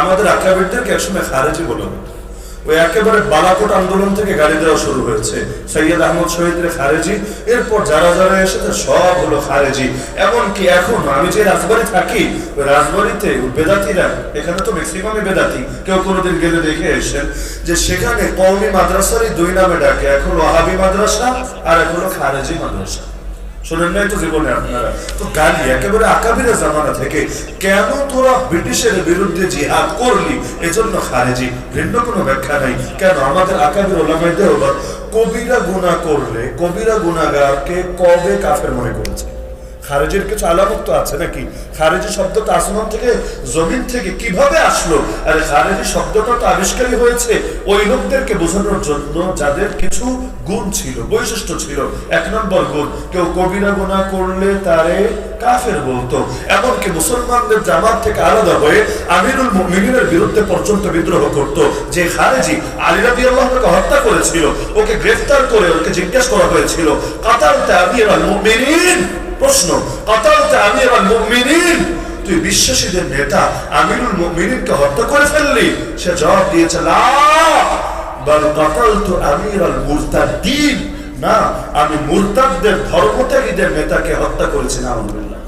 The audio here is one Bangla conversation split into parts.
আমাদের আকাবিরদেরকে একসময় খারেজি বলে হতো। ওই একেবারে বালাকোট আন্দোলন থেকে গাড়ি দেওয়া শুরু হয়েছে। সৈয়দ আহমদ শহীদের খারেজি, এরপর যারা যারা এসেছে সব হলো খারেজি। এমনকি এখন আমি যে রাজবাড়ি থাকি, ওই রাজবাড়িতে বেদাতিরা, এখানে তো ম্যাক্সিমামই বেদাতি, কেউ কোনোদিন গেলে দেখে এসেন যে সেখানে কওমি মাদ্রাসারই দুই নামে ডাকে হলো ওয়াহাবি মাদ্রাসা আর হলো খারেজি মাদ্রাসা। শোনেন নাই তো জীবনে আপনারা। তো গালি, একেবারে আকাবিরা জামানা থেকে কেন তোরা ব্রিটিশের বিরুদ্ধে জিহাদ করলি? এজন্য খারেজি, ভিন্ন কোনো ব্যাখ্যা নাই। কেন আমাদের আকাবির ওলামাইদের কবিরা গুণা করলে, কবিরা গুণাগারকে কবে কাফের মনে করেছে? খারেজির কিছু আলামত তো আছে নাকি? খারেজি শব্দটা আসমান থেকে, জমিন থেকে কীভাবে আসলো? আরে খারেজি শব্দটা তো আবিষ্কারই হয়েছে ওই লোকদেরকে বোঝানোর জন্য যাদের কিছু গুণ ছিল, বৈশিষ্ট্য ছিল। এক নম্বর গুণ, কেউ কবিরা গুণা করলে তারে কাফের বলতো। এমনকি মুসলমানদের জামাত থেকে আলাদা হয়ে আমিরুল মুমিনের বিরুদ্ধে পর্যন্ত বিদ্রোহ করত। যে খারেজি আলী রাবি আল্লাহকে হত্যা করেছিল, ওকে গ্রেফতার করে ওকে জিজ্ঞেস করা হয়েছিল কাতারতে আমির আল মুমিনিন? প্রশ্ন কাতালতে আমির আল মুমিনিন। তুই বিশ্বাসীদের নেতা, আমিরুল মুমিনিনকে হত্যা করে ফেললি। সে জবাব দিয়েছে, লা। বল কাতালতু আমিরুল মুরতাদ্দিন। না, আমি মুরতাদদের ধর্মত্যাগীদের নেতাকে হত্যা করেছি না আলহামদুলিল্লাহ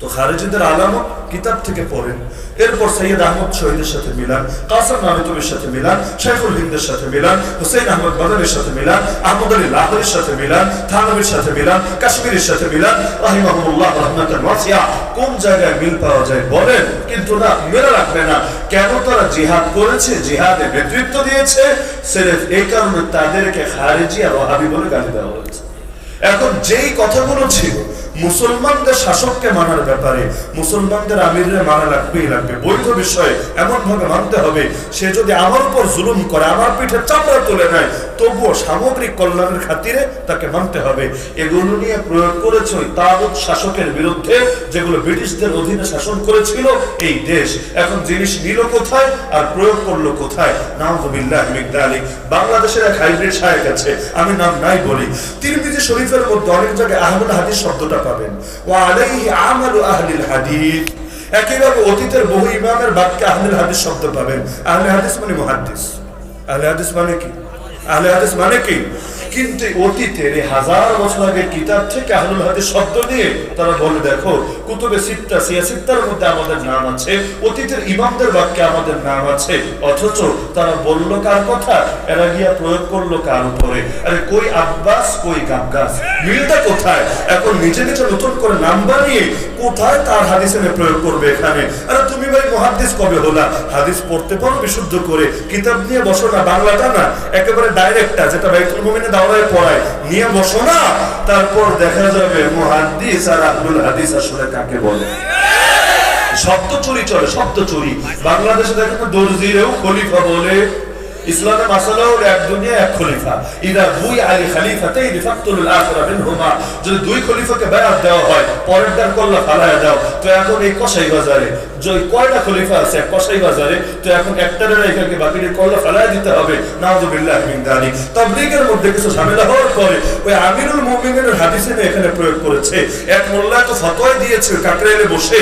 তো খারেজিদের আলামত কিতাব থেকে পড়েন। এরপর সৈয়দ আহমদ শহীদের সাথে মিলান, কাসাম নামিতুমের সাথে মিলান, শেখুল হিন্দের সাথে মিলান হুসেন আহমদ বাদলের সাথে মিলান আহমদ আলী লাহরের সাথে মিলান থানবির সাথে মিলান, কাশ্মীরের সাথে মিলান, রাহিমাহুল্লাহ রহমাতান ওয়াসিয়া। কোন জায়গায় মিল পাওয়া যায় বলেন, কিন্তু না মেলা রাখবে না। কেন তারা জিহাদ করেছে? জিহাদে নেতৃত্ব দিয়েছে। সিরেফ এই কারণে তাদেরকে খারেজি আর ওয়াহাবি বলে গালি দেওয়া হয়েছে। এখন যেই কথাগুলো ছিল মুসলমানদের শাসককে মানার ব্যাপারে, মুসলমানদের আমিরের মানা লাগবেই লাগবে। বৈধ বিষয়ে এমন ভাবে মানতে হবে, সে যদি আমার উপর জুলুম করে, আমার পিঠে চামড়া তুলে নেয়, তবুও সামগ্রিক কল্যাণের খাতিরে তাকে মানতে হবে। এগুলো নিয়ে প্রয়োগ করেছে ওই তাগুত শাসকের বিরুদ্ধে, যেগুলো ব্রিটিশদের অধীনে শাসন করেছিল এই দেশ। এখন জিনিস নিল কোথায় আর প্রয়োগ করল কোথায়? মিগদালি বাংলাদেশের এক হাইব্রিড শায়েক আছে, আমি নাম নাই বলি। তিরমিজি শরীফের মধ্যে অনেক জায়গায় আহমদ হাদিস শব্দটা পাবেন। ও আলাইহি আমালু আহলিল হাদিস। একইভাবে অতীতের বহু ইমামের বাক্যে আহলিল হাদিস শব্দ পাবেন। আহলে হাদিস মানে মুহাদ্দিস। আহলে হাদিস মানে কি? আহলে হাদিস মানে কি? কিন্তু অতীতের হাজার বছর কিতাব থেকে আহলুল হাদিস শব্দ তারা বলে, দেখো, কুতুবে সিত্তা সিয়া সিত্তার মধ্যে আমাদের নাম আছে, অতীতের ইমামদের বাক্যে আমাদের নাম আছে। অথচ তারা বলল, কার কথা? এরা গিয়া প্রয়োগ করল, কার উপরে? আরে, কই আব্বাস, কই গাব্বাস মিলটা কোথায়? এখন নিজে নিজে নতুন করে নাম বানিয়ে কোথায় তার হাদিস এনে প্রয়োগ করবে এখানে? আরে, তুমি ভাই মহাদিস কবে হলা? হাদিস পড়তে বিশুদ্ধ করে, কিতাব নিয়ে বসো না, বাংলাটা না, একেবারে ডাইরেক্টটা, যেটা বাইতুল দাওরায় পড়ায় নিয়ে বসো না, তারপর দেখা যাবে মুহাদ্দিস আর আব্দুল হাদিস আসলে কাকে বলে। শব্দ চুরি চলে, শব্দ চুরি। বাংলাদেশে দেখেন দর্জিরেও খলিফা বলে ইসলামে মাসালা হলো এক দুনিয়া এক খলিফা। ইদা দুই আলী খলিফাতেই রিফাতুল আখিরা মিনহুমা। যদি দুই খলিফাকে বায়াত দেওয়া হয়, পরের দান কল্লা ফালায়া দাও। তো এখন এই কসাই বাজারে যে কয়টা খলিফা আছে কসাই বাজারে, তো এখন একটারে রেখে বাকির কল্লা ফালায়া দিতে হবে। নাউযুবিল্লাহ মিন যালিক তাবলীগের মধ্যে কিছু ঝামেলা হওয়ার পরে ওই আমিরুল মুমিনের হাদিসে এখানে প্রয়োগ করেছে। এক মোল্লা তো ফতোয়া দিয়েছে, কাকরাইলে বসে,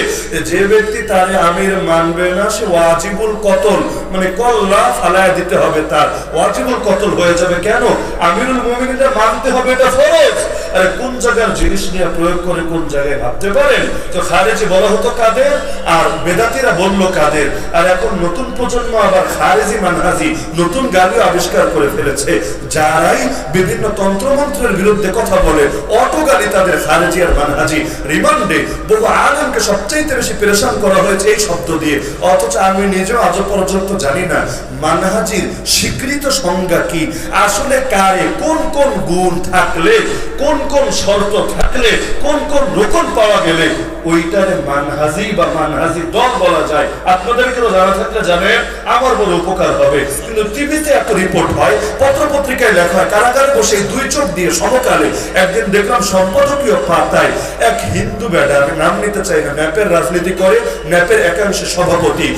যে ব্যক্তি তারে আমির মানবে না, সে ওয়াজিবুল কতল মানে কল্লা ফালায়া দিতে হবে। তার। ওয়াজিবুল কতল হয়ে যাবে কেন? আমিরুল মুমিনিনটা মানতে হবে এটা ফরজ। আরে কোন জায়গার জিনিস নিয়ে প্রয়োগ করে কোন জায়গায় ভাবতে পারেন? তো খারেজি বলা হতো কাদের? আর বেদাতিরা বলল কাদের? আর এখন নতুন প্রজন্ম আবার খারেজি মানহাজি নতুন গালিও আবিষ্কার করে ফেলেছে। যারাই বিভিন্ন তন্ত্রমন্ত্রের বিরুদ্ধে কথা বলে অটো গালি তাদের খারেজি আর মানহাজি। রিমান্ডে বহু আলমকে সবচাইতে বেশি পেরেশান করা হয়েছে এই শব্দ দিয়ে। অথচ আমি নিজেও আজও পর্যন্ত জানি না, মানহাজির স্বীকৃত সংজ্ঞা কি? আসলে কারে? কোন কোন গুণ থাকলে, কোন কোন শর্ত থাকলে, কোন কোন রোকন পাওয়া গেলে, ওইটারে মানহাজি বা মানহাজি দল বলা যায়। আপনাদেরকেও জানা থাকলে জানেন, আমার বড় উপকার হবে। কিন্তু টিভিতে একটা রিপোর্ট হয় পত্র পত্রিকায় লেখা হয়, কারাগারে বসে দুই চোখ দিয়ে সমকালে একদিন দেখলাম সম্পাদকীয় পাতায় এক হিন্দু বেডা নাম নিতে চাই না, ন্যাপের রাজনীতি করে, ন্যাপের একাংশের সভাপতি।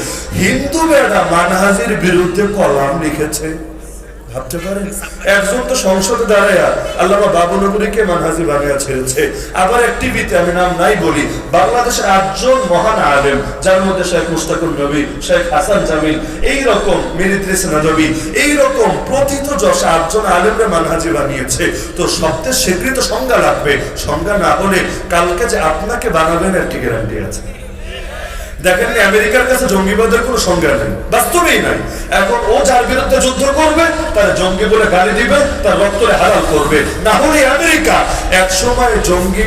হিন্দু বেডা মানহাজির বিরুদ্ধে কলাম লিখেছে ভাবতে পারেন একজন তো সংসদে দাঁড়ায় আল্লামা বাবু নগরীকে মানহাজি বানিয়ে ছেড়েছে? আবার এক টিভিতে আমি নাম নাই বলি বাংলাদেশের আটজন মহান আলেম, যার মধ্যে শেখ মুস্তাকুর নবী, শেখ হাসান জামিল এই রকম মিরিত্রিস নদবী এই রকম প্রথিত যশ আটজন আলেমরা মানহাজি বানিয়েছে। তো সবচেয়ে স্বীকৃত সংজ্ঞা লাগবে। সংজ্ঞা না হলে কালকে যে আপনাকে বানাবেন একটি গ্যারান্টি আছে? দেখেন আমেরিকার কাছে জঙ্গিবাদের কোনো সংজ্ঞা নেই। বাস্তবেই নাই। এখন ও যার বিরুদ্ধে যুদ্ধ করবে, তার জঙ্গি বলে গালি দিবে, তার রক্তরে হারাল করবে। না হলে আমেরিকা এক সময় জঙ্গি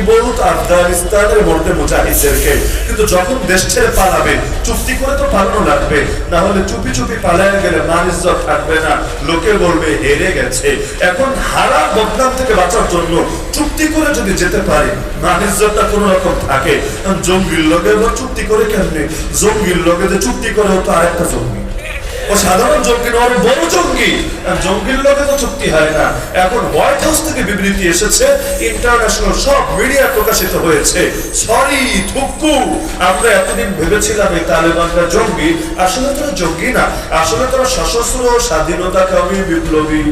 আফগানিস্তানের মধ্যে মুজাহিদদেরকে। কিন্তু যখন দেশ ছেড়ে পালাবে, চুক্তি করে তো পালানো লাগবে। না হলে চুপি চুপি পালায় গেলে মান ইজ্জত থাকবে না। লোকে বলবে, হেরে গেছে। এখন হারা বদনাম থেকে বাঁচার জন্য চুক্তি করে যদি যেতে পারে মান ইজ্জতটা কোনো রকম থাকে। জঙ্গির লোকে এবার চুক্তি করে কেমনে জঙ্গির লোকে যে চুক্তি করে হতো আরেকটা জঙ্গি। ও সাধারণ জঙ্গি নয় বড় জঙ্গি। জঙ্গির লোকে তো চুক্তি হয় না। এখন হোয়াইট হাউস থেকে বিবৃতি এসেছে ইন্টারন্যাশনাল সব মিডিয়া প্রকাশিত হয়েছে। সরি থুক্কু আমরা এতদিন ভেবেছিলাম এই তালেবানরা জঙ্গি। আসলে তারা জঙ্গি না। আসলে তারা সশস্ত্র স্বাধীনতাকামী বিপ্লবী।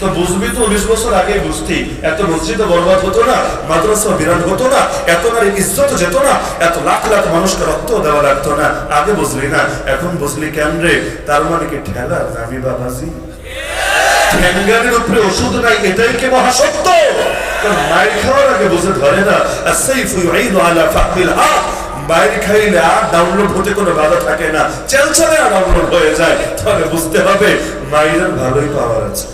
তো বুঝবি তো উনিশ বছর আগে বুঝতি। এত বরবাদ হতো না মাদ্রাসা বিরাট হতো না, এত ইজ্জত যেত না, এত লাখ লাখ মানুষকে রক্ত দেওয়া লাগতো না। আগে বুঝলি না, এখন বুঝলি কেন রে? তার মানে কি ঠেলা আমি বাবাজি? উপরে ওষুধ নাই, এটাই কি মহাসত্য? মায়ের খাওয়ার আগে বুঝে ধরে না খাইলে আর ডাউনলোড হতে কোনো বাধা থাকে না। চেলচলে আর ডাউনলোড হয়ে যায় বুঝতে হবে মায়ের ভালোই পাওয়ার আছে।